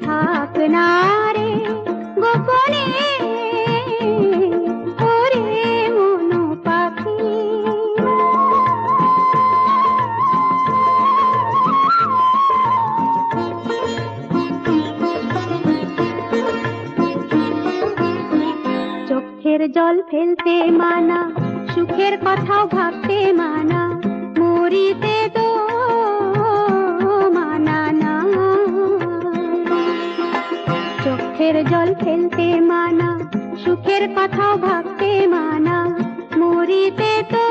থাক গোপনে চোখের জল ফেলতে মানা সুখের কথাও ভাবতে মানা মরিতে চোখের জল ফেলতে মানা সুখের কথা ভাবতে মানা মরিতে তো